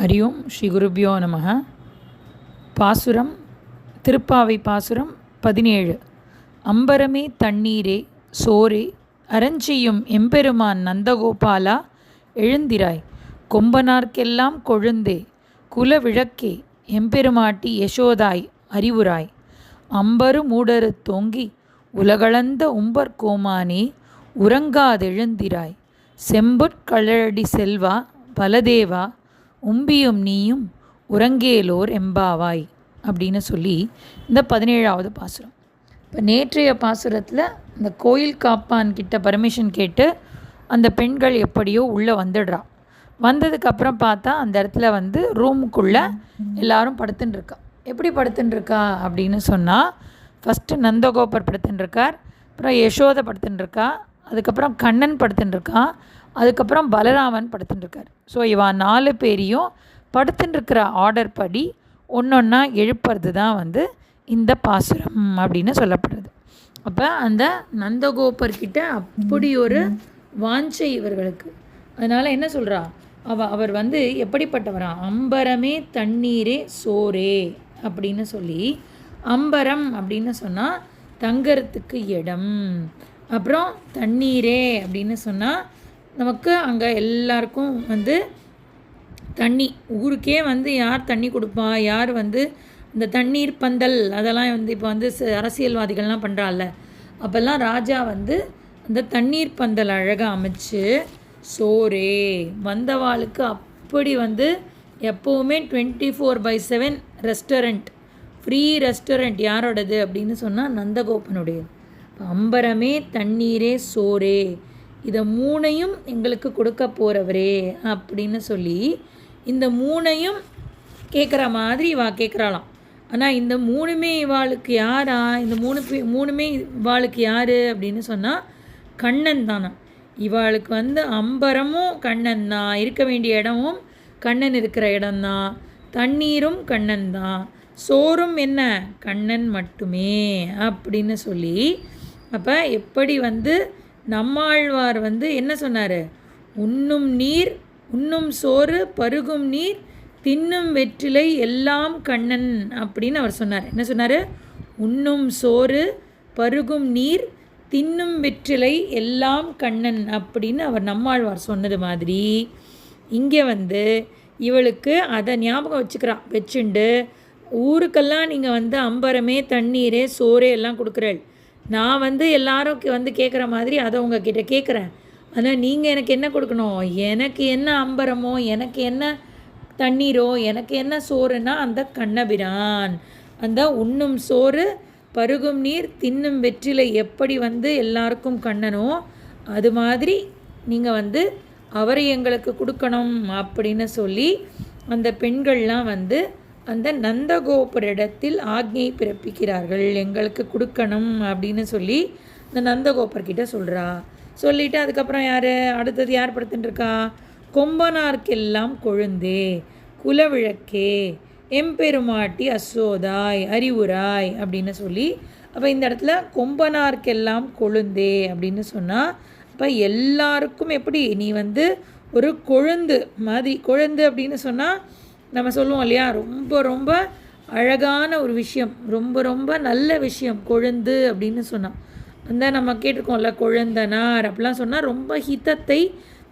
ஹரி ஓம் ஸ்ரீ குருபியோ நம பாசுரம் திருப்பாவை பாசுரம் பதினேழு அம்பரமே தண்ணீரே சோரே அரஞ்செய்யும் எம்பெருமான் நந்தகோபாலா எழுந்திராய்। கொம்பனார்க்கெல்லாம் கொழுந்தே குல விளக்கே எம்பெருமாட்டி யசோதாய் அறிவுராய்। அம்பரு மூடரு தொங்கி உலகளந்த உம்பர் கோமானே உறங்காதெழுந்திராய்। செம்பொற்கழடி செல்வா பலதேவா உம்பியும் நீயும் உறங்கேலோர் எம்பாவாய் அப்படின்னு சொல்லி இந்த பதினேழாவது பாசுரம். இப்போ நேற்றைய பாசுரத்தில் இந்த கோயில் காப்பான் கிட்ட பர்மிஷன் கேட்டு அந்த பெண்கள் எப்படியோ உள்ளே வந்துடுறா. வந்ததுக்கப்புறம் பார்த்தா அந்த இடத்துல வந்து ரூமுக்குள்ளே எல்லாரும் படுத்துட்டுருக்கா எப்படி படுத்துட்டுருக்கா அப்படின்னு சொன்னால் ஃபஸ்ட்டு நந்தகோபர் படுத்துன்னு இருக்கார் அப்புறம் யசோதை படுத்துட்டுருக்கா அதுக்கப்புறம் கண்ணன் படுத்துட்டுருக்கான் அதுக்கப்புறம் பலராமன் படுத்துட்டுருக்கார் ஸோ இவா நாலு பேரையும் படுத்துட்டுருக்கிற ஆர்டர் படி ஒன்றொன்னா எழுப்புறது தான் வந்து இந்த பாசுரம் அப்படின்னு சொல்லப்படுறது அப்போ அந்த நந்தகோபர்கிட்ட அப்படி ஒரு வாஞ்சை இவர்களுக்கு. அதனால் என்ன சொல்கிறா அவ அவர் வந்து எப்படிப்பட்டவரா? அம்பரமே தண்ணீரே சோரே அப்படின்னு சொல்லி அம்பரம் அப்படின்னு சொன்னால் தங்கறதுக்கு இடம். அப்புறம் தண்ணீரே அப்படின்னு சொன்னால் நமக்கு அங்கே எல்லாருக்கும் வந்து தண்ணி ஊருக்கே வந்து யார் தண்ணி கொடுப்பா யார் வந்து இந்த தண்ணீர் பந்தல் அதெல்லாம் வந்து இப்போ வந்து ச- அரசியல்வாதிகள்லாம் பண்ணுறாள்ல அப்போல்லாம் ராஜா வந்து அந்த தண்ணீர் பந்தல் அழகாக அமைச்சு சோரே வந்தவாளுக்கு அப்படி வந்து எப்போவுமே twenty four by seven restaurant free restaurant யாரோடது அப்படின்னு சொன்னால் நந்தகோபனுடையது. அம்பரமே தண்ணீரே சோரே இதை மூணையும் எங்களுக்கு கொடுக்க போகிறவரே அப்படின்னு சொல்லி இந்த மூணையும் கேட்குற மாதிரி இவா கேட்குறாளாம் ஆனால் இந்த மூணுமே இவாளுக்கு யாரா? இந்த மூணு பே மூணுமே இவாளுக்கு யார் அப்படின்னு சொன்னால் கண்ணன் தானா. இவாளுக்கு வந்து அம்பரமும் கண்ணன் தான். இருக்க வேண்டிய இடமும் கண்ணன் இருக்கிற இடம்தான் தண்ணீரும் கண்ணன் தான். சோறும் என்ன? கண்ணன் மட்டுமே அப்படின்னு சொல்லி அப்போ எப்படி வந்து நம்மாழ்வார் வந்து என்ன சொன்னார்? உண்ணும் நீர் உண்ணும் சோறு பருகும் நீர் தின்னும் வெற்றிலை எல்லாம் கண்ணன் அப்படின்னு அவர் சொன்னார். என்ன சொன்னார்? உண்ணும் சோறு பருகும் நீர் தின்னும் வெற்றிலை எல்லாம் கண்ணன் அப்படின்னு அவர் நம்மாழ்வார் சொன்னது மாதிரி இங்கே வந்து இவளுக்கு அதை ஞாபகம் வச்சுக்கிறான் வச்சுண்டு ஊருக்கெல்லாம் நீங்கள் வந்து அம்பரமே தண்ணீரே சோறே எல்லாம் கொடுக்குறாள். நான் வந்து எல்லாரும் வந்து கேட்குற மாதிரி அதை உங்ககிட்ட கேட்குறேன் ஆனால் நீங்கள் எனக்கு என்ன கொடுக்கணும்? எனக்கு என்ன அம்பரமோ எனக்கு என்ன தண்ணீரோ எனக்கு என்ன சோறுனா அந்த கண்ணபிரான். அந்த உண்ணும் சோறு பருகும் நீர் தின்னும் வெற்றிலை எப்படி வந்து எல்லாருக்கும் கண்ணனோ அது மாதிரி நீங்கள் வந்து அவரை எங்களுக்கு கொடுக்கணும் அப்படின்னு சொல்லி அந்த பெண்கள்லாம் வந்து அந்த நந்தகோபுரிடத்தில் ஆக்ஞையை பிறப்பிக்கிறார்கள். எங்களுக்கு கொடுக்கணும் அப்படின்னு சொல்லி இந்த நந்தகோபர்கிட்ட சொல்கிறா சொல்லிட்டு அதுக்கப்புறம் யார்? அடுத்தது யார் படுத்துட்டுருக்கா கொம்பனார்க்கெல்லாம் கொழுந்தே குலவிளக்கே எம்பெருமாட்டி அசோதாய் அறிவுராய் அப்படின்னு சொல்லி அப்போ இந்த இடத்துல கொம்பனார்க்கெல்லாம் கொழுந்தே அப்படின்னு சொன்னால் அப்போ எல்லாருக்கும் எப்படி? நீ வந்து ஒரு கொழுந்து மாதிரி கொழுந்து அப்படின்னு சொன்னால் நம்ம சொல்லுவோம் இல்லையா? ரொம்ப ரொம்ப அழகான ஒரு விஷயம். ரொம்ப ரொம்ப நல்ல விஷயம். கொழுந்து அப்படின்னு சொன்னால் அந்த நம்ம கேட்டிருக்கோம்ல கொழுந்தனார் அப்படிலாம் சொன்னால் ரொம்ப ஹிதத்தை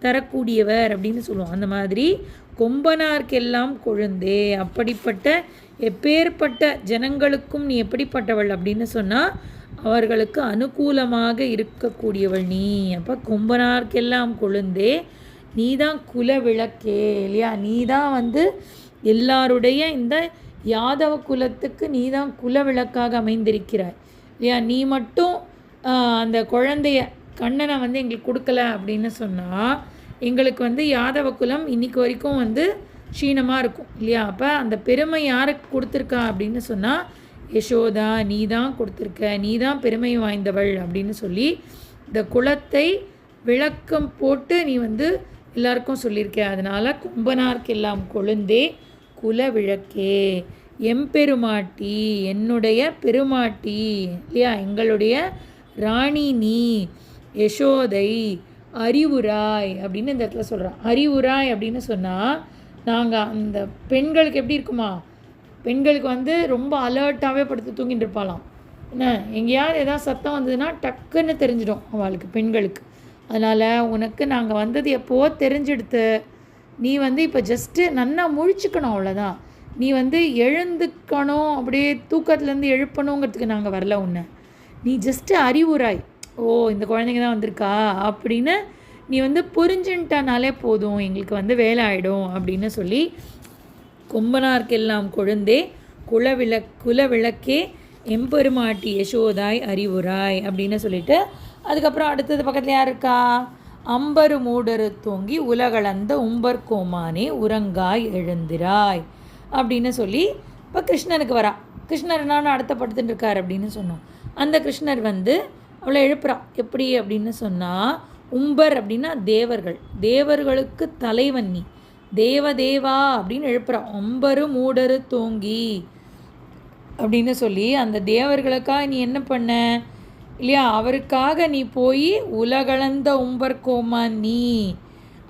தரக்கூடியவர் அப்படின்னு சொல்லுவோம். அந்த மாதிரி கொம்பனார்க்கெல்லாம் கொழுந்தே அப்படிப்பட்ட எப்பேற்பட்ட ஜனங்களுக்கும் நீ எப்படிப்பட்டவள் அப்படின்னு சொன்னால் அவர்களுக்கு அனுகூலமாக இருக்கக்கூடியவள் நீ. அப்போ கொம்பனார்க்கெல்லாம் கொழுந்தே நீ தான் குல விளக்கே இல்லையா? நீ தான் வந்து எல்லாருடைய இந்த யாதவ குலத்துக்கு நீ தான் குல விளக்காக அமைந்திருக்கிறாய். இல்லையா? நீ மட்டும் அந்த குழந்தைய கண்ணனை வந்து எங்களுக்கு கொடுக்கல அப்படின்னு சொன்னால் எங்களுக்கு வந்து யாதவ குலம் இன்னைக்கு வரைக்கும் வந்து க்ஷீணமாக இருக்கும். இல்லையா? அப்போ அந்த பெருமை யாருக்கு கொடுத்துருக்கா அப்படின்னு சொன்னால் யசோதா நீ தான் கொடுத்துருக்க நீ தான் பெருமை வாய்ந்தவள் அப்படின்னு சொல்லி இந்த குலத்தை விளக்கம் போட்டு நீ வந்து எல்லாருக்கும் சொல்லியிருக்க. அதனால் கும்பனார்க்கெல்லாம் கொழுந்தே குலவிளக்கே. எம்பெருமாட்டி என்னுடைய பெருமாட்டி இல்லையா? எங்களுடைய ராணி நீ யசோதை அறிவுராய் அப்படின்னு இந்த இடத்துல சொல்கிறான் அறிவுராய் அப்படின்னு சொன்னால் நாங்கள் அந்த பெண்களுக்கு எப்படி இருக்குமா? பெண்களுக்கு வந்து ரொம்ப அலர்ட்டாகவே படுத்து தூங்கிட்டு இருப்பாளாம். என்ன? எங்கேயாவது எதாவது சத்தம் வந்ததுன்னா டக்குன்னு தெரிஞ்சிடும் அவளுக்கு பெண்களுக்கு. அதனால் உனக்கு நாங்கள் வந்தது எப்போவோ தெரிஞ்செடுத்து. நீ வந்து இப்போ ஜஸ்ட்டு நன்னா முழிச்சுக்கணும் அவ்வளோதான் நீ வந்து எழுந்துக்கணும் அப்படியே தூக்கத்துலேருந்து எழுப்பணுங்கிறதுக்கு நாங்கள் வரல உன்னை. நீ ஜஸ்ட்டு அறிவுராய். ஓ இந்த குழந்தைங்க தான் வந்திருக்கா? அப்படின்னு நீ வந்து புரிஞ்சுன்ட்டானாலே போதும் எங்களுக்கு வந்து வேலை ஆகிடும் அப்படின்னு சொல்லி கொம்பனார்க்கெல்லாம் கொழுந்தே குலவிளக் குலவிளக்கே எம்பெருமாட்டி யசோதாய் அறிவுராய் அப்படின்னு சொல்லிட்டு அதுக்கப்புறம் அடுத்தது பக்கத்தில் யார் இருக்கா? அம்பரு மூடரு தூங்கி உலகளந்த உம்பர் கோமானே உறங்காய் எழுந்திராய் அப்படின்னு சொல்லி இப்போ கிருஷ்ணனுக்கு வரா. கிருஷ்ணர் நான் அடுத்த படுத்துட்டு இருக்கார் அப்படின்னு சொன்னோம். அந்த கிருஷ்ணர் வந்து அவளை எழுப்புறா. எப்படி அப்படின்னு சொன்னால் உம்பர் அப்படின்னா தேவர்கள். தேவர்களுக்கு தலைவன் நீ. தேவதேவா அப்படின்னு எழுப்புறான் ஒம்பரு மூடரு தூங்கி அப்படின்னு சொல்லி அந்த தேவர்களுக்காக நீ என்ன பண்ண? இல்லையா? அவருக்காக நீ போய் உலகளந்த உம்பர்கோமா நீ?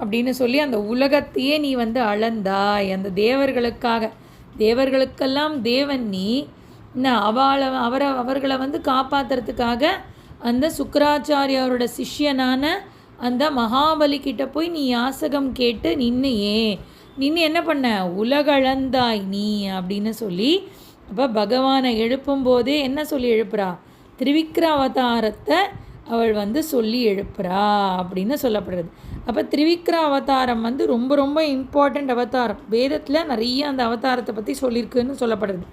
அப்படின்னு சொல்லி அந்த உலகத்தையே நீ வந்து அளந்தாய். அந்த தேவர்களுக்காக. தேவர்களுக்கெல்லாம் தேவன் நீ. என்ன? அவளை அவரை அவர்களை வந்து காப்பாற்றுறதுக்காக அந்த சுக்கராச்சாரியாரோட சிஷ்யனான அந்த மகாபலி கிட்ட போய் நீ யாசகம் கேட்டு நின்னையே நின்று என்ன பண்ண? உலகளந்தாய் நீ. அப்படின்னு சொல்லி அப்போ பகவானை எழுப்பும் போதே என்ன சொல்லி எழுப்புறா? திரிவிக்ர அவதாரத்தை அவள் வந்து சொல்லி எழுப்புறா அப்படின்னு சொல்லப்படுறது. அப்போ திரிவிக்ர அவதாரம் வந்து ரொம்ப ரொம்ப இம்பார்ட்டண்ட் அவதாரம். வேதத்தில் நிறைய அந்த அவதாரத்தை பற்றி சொல்லியிருக்குன்னு சொல்லப்படுறது.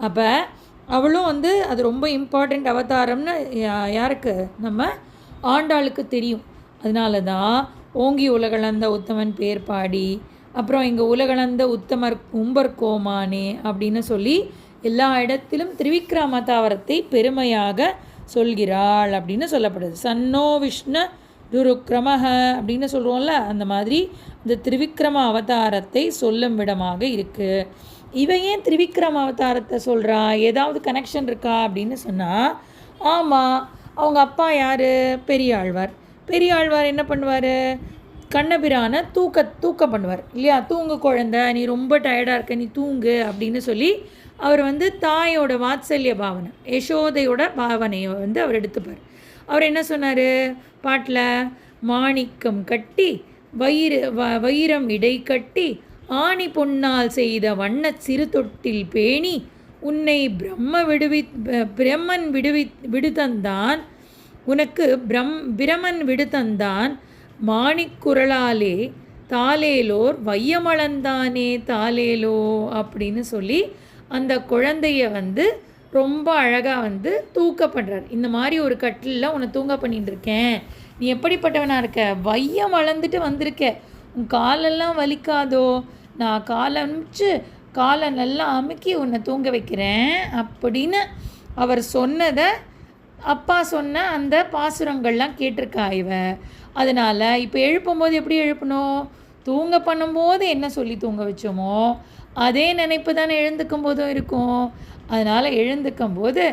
அப்போ அவளும் வந்து அது ரொம்ப இம்பார்ட்டண்ட் அவதாரம்னு யா- யாருக்கு? நம்ம ஆண்டாளுக்கு தெரியும். அதனால தான் ஓங்கி உலகளந்த உத்தமன் பேர் பாடி அப்புறம் இங்கே உலகளந்த உத்தமர் உம்பர் கோமானே அப்படின்னு சொல்லி எல்லா இடத்திலும் திரிவிக்ரம அவதாரத்தை பெருமையாக சொல்கிறாள் அப்படின்னு சொல்லப்படுது. சன்னோ விஷ்ணு துருக்ரமஹ அப்படின்னு சொல்கிறோம்ல அந்த மாதிரி இந்த திரிவிக்ரம அவதாரத்தை சொல்லும் விடமாக இருக்குது இவன் ஏன் திரிவிக்ரம அவதாரத்தை சொல்கிறா ஏதாவது கனெக்ஷன் இருக்கா அப்படின்னு சொன்னால் ஆமாம் அவங்க அப்பா யார்? பெரியாழ்வார். பெரியாழ்வார் என்ன பண்ணுவார்? கண்ணபிரான தூக்க தூக்கம் பண்ணுவார். இல்லையா? தூங்கு குழந்தை நீ ரொம்ப டயர்டாக இருக்க நீ தூங்கு அப்படின்னு சொல்லி அவர் வந்து தாயோட வாத்சல்ய பாவனை யசோதையோட பாவனையை வந்து அவர் எடுத்துப்பார். அவர் என்ன சொன்னார்? பாட்டில் மாணிக்கம் கட்டி வயிறு வ வைரம் இடை கட்டி ஆணி பொன்னால் செய்த வண்ண சிறு தொட்டில் பேணி உன்னை பிரம்ம விடுவி பிரம்மன் விடுவி விடுதந்தான் உனக்கு பிரம் பிரமன் விடுதந்தான் மாணிக்குரலாலே தாலேலோர் வையமளந்தானே தாலேலோ அப்படின்னு சொல்லி அந்த குழந்தைய வந்து ரொம்ப அழகாக வந்து தூக்க பண்ணுறார் இந்த மாதிரி ஒரு கட்டிலில் உன்னை தூங்க பண்ணிட்டு இருக்கேன் நீ எப்படிப்பட்டவனாக இருக்க? வையம் வளர்ந்துட்டு வந்திருக்க. உன் காலெல்லாம் வலிக்காதோ? நான் காலை அனுப்பிச்சு காலை நல்லா அமுக்கி உன்னை தூங்க வைக்கிறேன் அப்படின்னு அவர் சொன்னதை அப்பா சொன்ன அந்த பாசுரங்கள்லாம் கேட்டிருக்கா இவ. அதனால் இப்போ எழுப்பும்போது எப்படி எழுப்பணும்? தூங்க பண்ணும்போது என்ன சொல்லி தூங்க வச்சோமோ அதே நினைப்பு தானே எழுந்துக்கும் போதும் இருக்கும். அதனால் எழுந்துக்கும் போது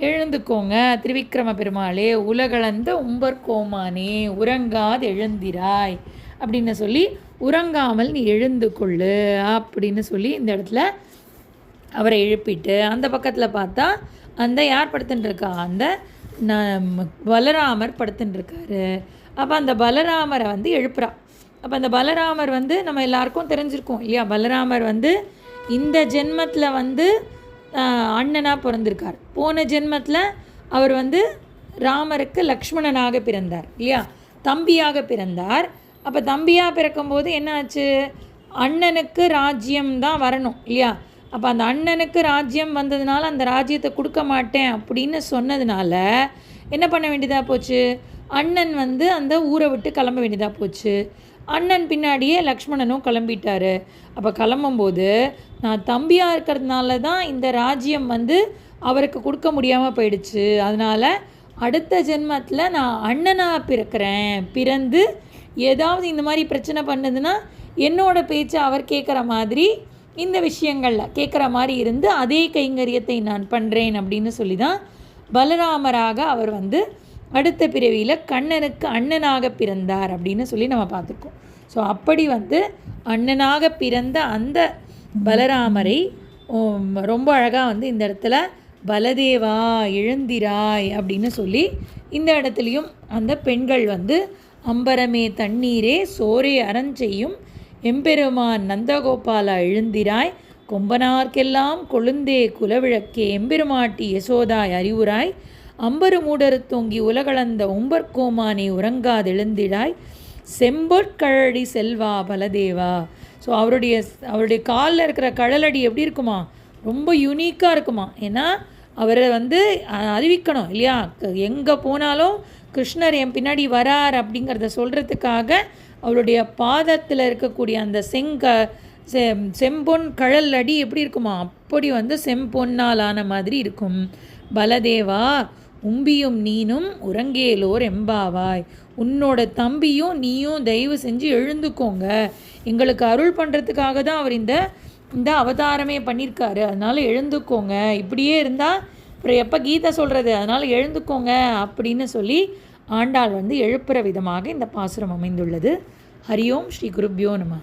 எழுந்துக்கோங்க. திருவிக்ரம பெருமாளே உலகளந்த உம்பர் கோமானே உறங்காது எழுந்திராய் அப்படின்னு சொல்லி உறங்காமல் நீ எழுந்து கொள்ளு அப்படின்னு சொல்லி இந்த இடத்துல அவரை எழுப்பிட்டு அந்த பக்கத்தில் பார்த்தா அந்த யார் படுத்துட்டுருக்கா அந்த ந- பலராமர் படுத்துட்டுருக்காரு அப்போ அந்த பலராமரை வந்து எழுப்புறா. அப்போ அந்த பலராமர் வந்து நம்ம எல்லாருக்கும் தெரிஞ்சிருக்கோம் இல்லையா? பலராமர் வந்து இந்த ஜென்மத்தில் வந்து அண்ணனாக பிறந்திருக்கார். போன ஜென்மத்தில் அவர் வந்து ராமருக்கு லக்ஷ்மணனாக பிறந்தார் இல்லையா? தம்பியாக பிறந்தார். அப்போ தம்பியாக பிறக்கும்போது என்ன ஆச்சு அண்ணனுக்கு ராஜ்யம் தான் வரணும் இல்லையா? அப்போ அந்த அண்ணனுக்கு ராஜ்யம் வந்ததுனால அந்த ராஜ்யத்தை கொடுக்க மாட்டேன் அப்படின்னு சொன்னதுனால என்ன பண்ண வேண்டியதாக போச்சு? அண்ணன் வந்து அந்த ஊரை விட்டு கிளம்ப வேண்டியதாக போச்சு. அண்ணன் பின்னாடியே லக்ஷ்மணனும் கிளம்பிட்டாரு. அப்போ கிளம்பும்போது நான் தம்பியாக இருக்கிறதுனால தான் இந்த ராஜ்யம் வந்து அவருக்கு கொடுக்க முடியாமல் போயிடுச்சு. அதனால் அடுத்த ஜென்மத்தில் நான் அண்ணனாக பிறக்கிறேன். பிறந்து ஏதாவது இந்த மாதிரி பிரச்சனை பண்ணுதுன்னா என்னோட பேச்சை அவர் கேட்குற மாதிரி இந்த விஷயங்களில் கேட்குற மாதிரி இருந்து அதே கைங்கரியத்தை நான் பண்ணுறேன் அப்படின்னு சொல்லி தான் பலராமராக அவர் வந்து அடுத்த பிறவியில் கண்ணனுக்கு அண்ணனாக பிறந்தார் அப்படின்னு சொல்லி நம்ம பார்த்துருக்கோம். ஸோ அப்படி வந்து அண்ணனாக பிறந்த அந்த பலராமரை ரொம்ப அழகாக வந்து இந்த இடத்துல பலதேவா எழுந்திராய் அப்படின்னு சொல்லி இந்த இடத்துலையும் அந்த பெண்கள் வந்து அம்பரமே தண்ணீரே சோரே அறஞ்செய்யும் எம்பெருமான் நந்தகோபாலா எழுந்திராய் கொம்பனார்க்கெல்லாம் கொழுந்தே குலவிளக்கே எம்பெருமாட்டி யசோதாய் அறிவுராய் அம்பரு மூடரு தூங்கி உலகளந்த உம்பர்கோமானி உறங்காதெழுந்திடாய் செம்பொற்கழடி செல்வா பலதேவா. ஸோ அவருடைய அவருடைய காலில் இருக்கிற கழலடி எப்படி இருக்குமா? ரொம்ப யூனிக்காக இருக்குமா? ஏன்னா அவரை வந்து அறிவிக்கணும் இல்லையா? எங்கே போனாலும் கிருஷ்ணர் என் பின்னாடி வரார் அப்படிங்கிறத சொல்கிறதுக்காக அவருடைய பாதத்தில் இருக்கக்கூடிய அந்த செங்க செ செம்பொன் கழல் அடி எப்படி இருக்குமா? அப்படி வந்து செம்பொன்னால் ஆன மாதிரி இருக்கும். பலதேவா உம்பியும் நீனும் உறங்கேலோர் எம்பாவாய். உன்னோட தம்பியும் நீயும் தயவு செஞ்சு எழுந்துக்கோங்க. எங்களுக்கு அருள் பண்ணுறதுக்காக தான் அவர் இந்த இந்த அவதாரமே பண்ணியிருக்காரு அதனால் எழுந்துக்கோங்க. இப்படியே இருந்தால் அப்புறம் எப்போ கீதை சொல்கிறது அதனால் எழுந்துக்கோங்க அப்படின்னு சொல்லி ஆண்டாள் வந்து எழுப்புற விதமாக இந்த பாசுரம் அமைந்துள்ளது. ஹரியோம் ஸ்ரீ குருப்யோ நம.